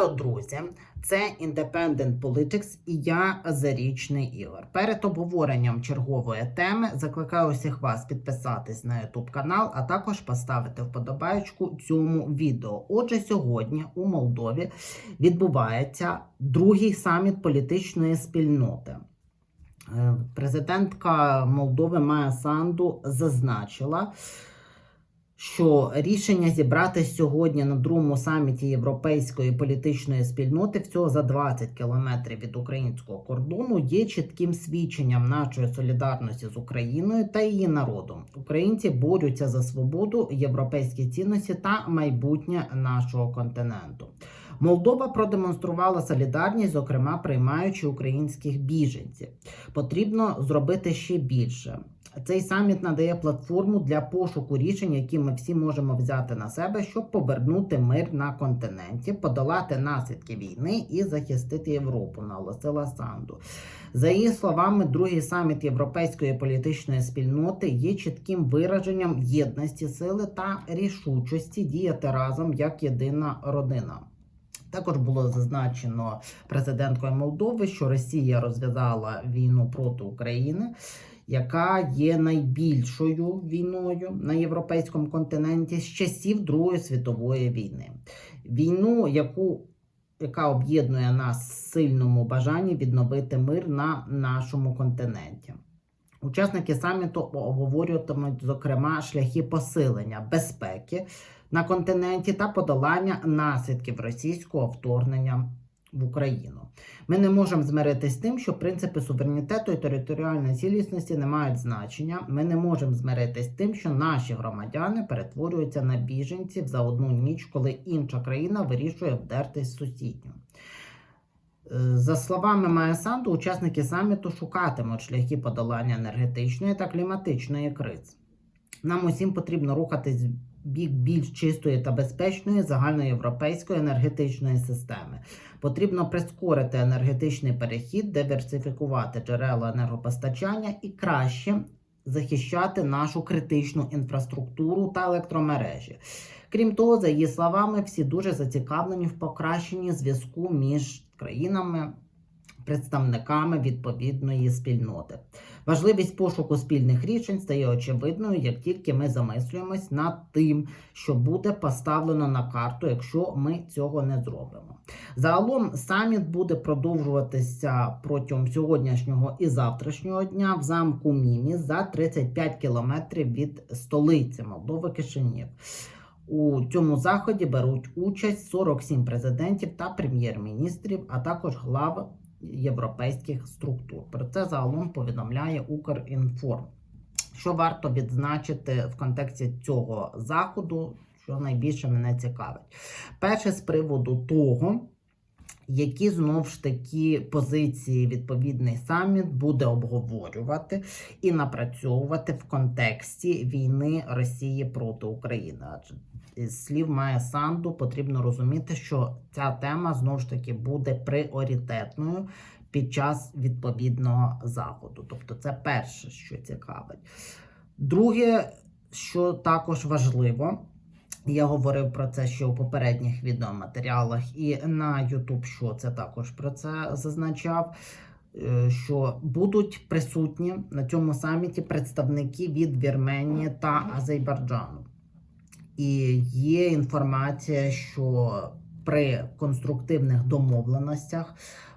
Вітаю, друзі! Це Independent Politics і я Зарічний Ігор. Перед обговоренням чергової теми закликаю усіх вас підписатись на YouTube канал, а також поставити вподобайку цьому відео. Отже, сьогодні у Молдові відбувається другий саміт політичної спільноти. Е, Президентка Молдови Майя Санду зазначила, що рішення зібрати сьогодні на другому саміті Європейської політичної спільноти всього за 20 кілометрів від українського кордону є чітким свідченням нашої солідарності з Україною та її народом. Українці борються за свободу, європейські цінності та майбутнє нашого континенту. Молдова продемонструвала солідарність, зокрема приймаючи українських біженців. Потрібно зробити ще більше. Цей саміт надає платформу для пошуку рішень, які ми всі можемо взяти на себе, щоб повернути мир на континенті, подолати наслідки війни і захистити Європу, наголосила Санду. За її словами, другий саміт європейської політичної спільноти є чітким вираженням єдності сили та рішучості діяти разом як єдина родина. Також було зазначено президенткою Молдови, що Росія розв'язала війну проти України, яка є найбільшою війною на європейському континенті з часів Другої світової війни. Війну, яку яка об'єднує нас в сильному бажанні відновити мир на нашому континенті. Учасники саміту обговорюватимуть, зокрема, шляхи посилення безпеки на континенті та подолання наслідків російського вторгнення в Україну. Ми не можемо змиритися з тим, що принципи суверенітету і територіальної цілісності не мають значення. Ми не можемо змиритися з тим, що наші громадяни перетворюються на біженців за одну ніч, коли інша країна вирішує вдертись сусідню. Е, За словами Майя Санду, учасники саміту шукатимуть шляхи подолання енергетичної та кліматичної криз. Нам усім потрібно рухатись бік більш чистої та безпечної загальноєвропейської енергетичної системи. Потрібно прискорити енергетичний перехід, диверсифікувати джерела енергопостачання і краще захищати нашу критичну інфраструктуру та електромережі. Крім того, за її словами, всі дуже зацікавлені в покращенні зв'язку між країнами, представниками відповідної спільноти. Важливість пошуку спільних рішень стає очевидною, як тільки ми замислюємось над тим, що буде поставлено на карту, якщо ми цього не зробимо. Загалом саміт буде продовжуватися протягом сьогоднішнього і завтрашнього дня в замку Мімі за 35 кілометрів від столиці Молдови Кишинів. У цьому заході беруть участь 47 президентів та прем'єр-міністрів, а також глав європейських структур. Про це загалом повідомляє Укрінформ. Що варто відзначити в контексті цього заходу, що найбільше мене цікавить? Перше з приводу того, які знову ж таки позиції відповідний саміт буде обговорювати і напрацьовувати в контексті війни Росії проти України. Адже з слів Майя Санду потрібно розуміти, що ця тема знову ж таки буде пріоритетною під час відповідного заходу. Тобто, це перше, що цікавить. Друге, що також важливо. Я говорив про це ще у попередніх відеоматеріалах, і на YouTube що це також про це зазначав. е, Що будуть присутні на цьому саміті представники від Вірменії та Азербайджану. І є інформація, що при конструктивних домовленостях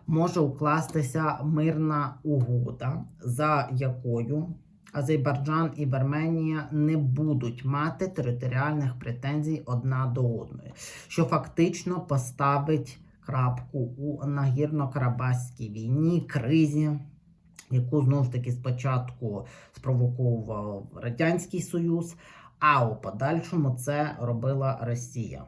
може укластися мирна угода, за якою Азербайджан і Вірменія не будуть мати територіальних претензій одна до одної, що фактично поставить крапку у нагірно-карабахській війні, кризі, яку знову ж таки спочатку спровоковував Радянський Союз, а у подальшому це робила Росія.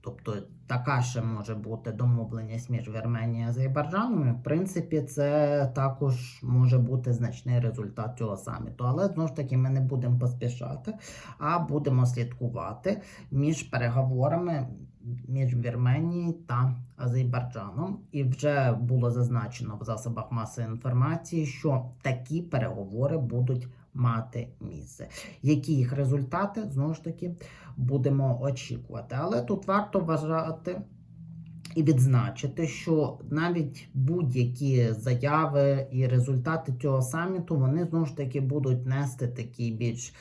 Тобто така ще може бути домовленість між Вірменією і Азербайджаном. В принципі, це також може бути значний результат цього саміту. Але знову ж таки ми не будемо поспішати, а будемо слідкувати між переговорами між Вірменією та Азербайджаном. І вже було зазначено в засобах масової інформації, що такі переговори будуть мати місце. Які їх результати знову ж таки будемо очікувати. Але тут варто вважати, і відзначити, що навіть будь-які заяви і результати цього саміту вони знову ж таки будуть нести такий більш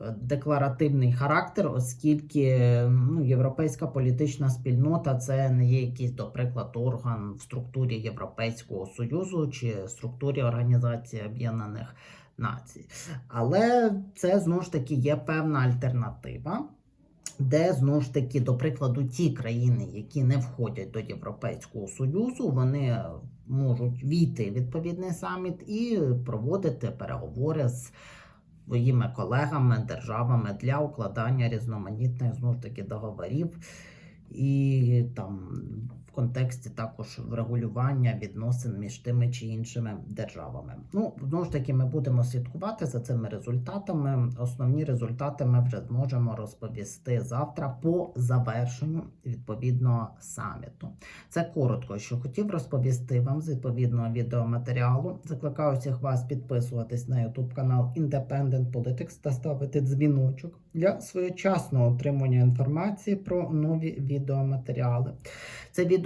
е, декларативний характер, оскільки ну, європейська політична спільнота це не є якийсь, до приклад, орган в структурі Європейського Союзу чи структурі Організації Об'єднаних Націй. Але це знову ж таки є певна альтернатива де знову ж таки, до прикладу, ті країни, які не входять до Європейського Союзу, вони можуть війти в відповідний саміт і проводити переговори з своїми колегами, державами для укладання різноманітних знову ж таки договорів і там контексті також врегулювання відносин між тими чи іншими державами. Ну, знову ж таки, ми будемо слідкувати за цими результатами. Основні результати ми вже зможемо розповісти завтра по завершенню відповідного саміту. Це коротко, що хотів розповісти вам з відповідного відеоматеріалу. Закликаю всіх вас підписуватись на YouTube канал Independent Politics та ставити дзвіночок для своєчасного отримання інформації про нові відеоматеріали. Це відео